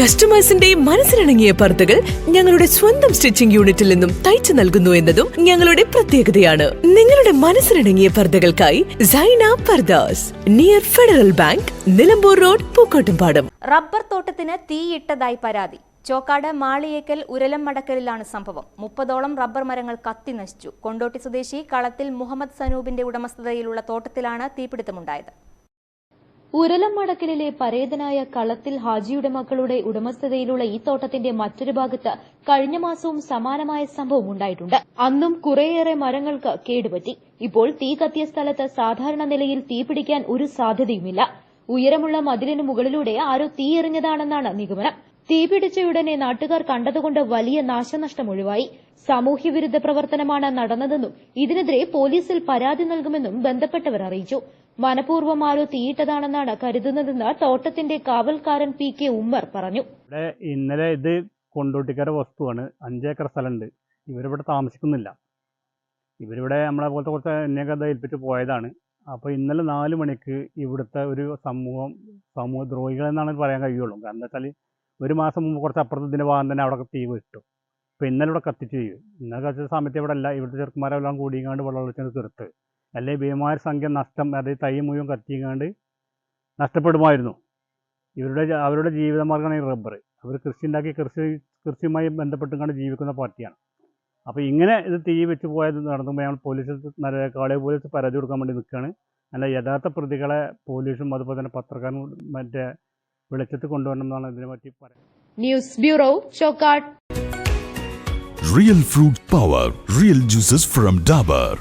കസ്റ്റമേഴ്സിന്റെ മനസ്സിലിണങ്ങിയ പർദ്ദകൾ ഞങ്ങളുടെ സ്വന്തം സ്റ്റിച്ചിംഗ് യൂണിറ്റിൽ നിന്നും തയ്ച്ചു നൽകുന്നു എന്നതും ഞങ്ങളുടെ പ്രത്യേകതയാണ്. നിങ്ങളുടെ മനസ്സിലിണങ്ങിയ പർദ്ദകൾക്കായി Saina Pardas near Federal Bank Nilambur road Pookkottumpadam. Rubber തോട്ടത്തിന് തീയിട്ടതായി പരാതി. ചോക്കാട് മാളിയേക്കൽ ഉരലം മടക്കലിലാണ് സംഭവം. മുപ്പതോളം റബ്ബർ മരങ്ങൾ കത്തി നശിച്ചു. കൊണ്ടോട്ടി സ്വദേശി കളത്തിൽ മുഹമ്മദ് സനൂപിന്റെ ഉടമസ്ഥതയിലുള്ള തോട്ടത്തിലാണ് തീപിടുത്തമുണ്ടായത്. ഉരലം മടക്കലിലെ പരേതനായ കളത്തിൽ ഹാജിയുടെ മക്കളുടെ ഉടമസ്ഥതയിലുള്ള ഈ തോട്ടത്തിന്റെ മറ്റൊരു ഭാഗത്ത് കഴിഞ്ഞ മാസവും സമാനമായ സംഭവം ഉണ്ടായിട്ടുണ്ട്. അന്നും കുറേയേറെ മരങ്ങൾക്ക് കേടുപറ്റി. ഇപ്പോൾ തീ കത്തിയ സ്ഥലത്ത് സാധാരണ നിലയിൽ തീപിടിക്കാൻ ഒരു സാധ്യതയുമില്ല. ഉയരമുള്ള മതിലിന് മുകളിലൂടെ ആരോ തീ എറിഞ്ഞതാണെന്നാണ് നിഗമനം. തീപിടിച്ചയുടനെ നാട്ടുകാർ കണ്ടതുകൊണ്ട് വലിയ നാശനഷ്ടം ഒഴിവായി. സാമൂഹ്യവിരുദ്ധ പ്രവർത്തനമാണ് നടന്നതെന്നും ഇതിനെതിരെ പോലീസിൽ പരാതി നൽകുമെന്നും ബന്ധപ്പെട്ടവർ അറിയിച്ചു. മനഃപൂർവം ആരോ തീയിട്ടതാണെന്നാണ് കരുതുന്നതെന്ന് തോട്ടത്തിന്റെ കാവൽക്കാരൻ പി കെ ഉമ്മർ പറഞ്ഞു. ഇന്നലെ ഇത് കൊണ്ടോട്ടിക്കര വസ്തുവാണ്. അഞ്ചേക്കർ സ്ഥലമുണ്ട്. ഇവരിവിടെ താമസിക്കുന്നില്ല. ഇവരിവിടെ നമ്മളെ പോലത്തെ കുറച്ച് അന്യകഥ ഏൽപ്പിച്ച് പോയതാണ്. അപ്പോൾ ഇന്നലെ നാല് മണിക്ക് ഇവിടുത്തെ ഒരു സമൂഹം സമൂഹ ദ്രോഹികളെന്നാണ് പറയാൻ കഴിയുള്ളൂ. കാരണം എന്താ വെച്ചാൽ ഒരു മാസം മുമ്പ് കുറച്ച് അപ്പുറത്തെ ഇതിന്റെ ഭാഗം തന്നെ അവിടെ തീ വിട്ടു. അപ്പോൾ ഇന്നലെ ഇവിടെ കത്തിച്ച് ചെയ്യും ഇന്നലെ കത്തിച്ച സമയത്ത് ഇവിടെ അല്ല ഇവിടുത്തെ ചെറുക്കന്മാരെല്ലാം കൂടിയങ്ങാണ്ട് വെള്ളം ഒളിച്ചാണ് തീർത്ത്. അല്ലെ ഭീമമായ സംഖ്യ നഷ്ടം അതായത് തൈ മുഴുവൻ കത്തിയങ്ങാണ്ട് നഷ്ടപ്പെടുമായിരുന്നു. ഇവരുടെ അവരുടെ ജീവിതമാർഗമാണ് ഈ റബ്ബർ. അവർ കൃഷി ഉണ്ടാക്കി കൃഷി കൃഷിയുമായി ബന്ധപ്പെട്ടുകൊണ്ട് ജീവിക്കുന്ന പാർട്ടിയാണ്. അപ്പോൾ ഇങ്ങനെ ഇത് തീ വെച്ച് പോയത് നടന്നുമ്പോൾ ഞങ്ങൾ പോലീസ് കാളിയ പോലീസ് പരാതി കൊടുക്കാൻ വേണ്ടി നിൽക്കുകയാണ്. അല്ല യഥാർത്ഥ പ്രതികളെ പോലീസും അതുപോലെ തന്നെ പത്രക്കാരും മറ്റേ വെളിച്ചത്ത് കൊണ്ടുവരണം എന്നാണ് ഇതിനെ പറ്റി പറയുന്നത് news bureau Chokkad real fruit power real juices from Dabur.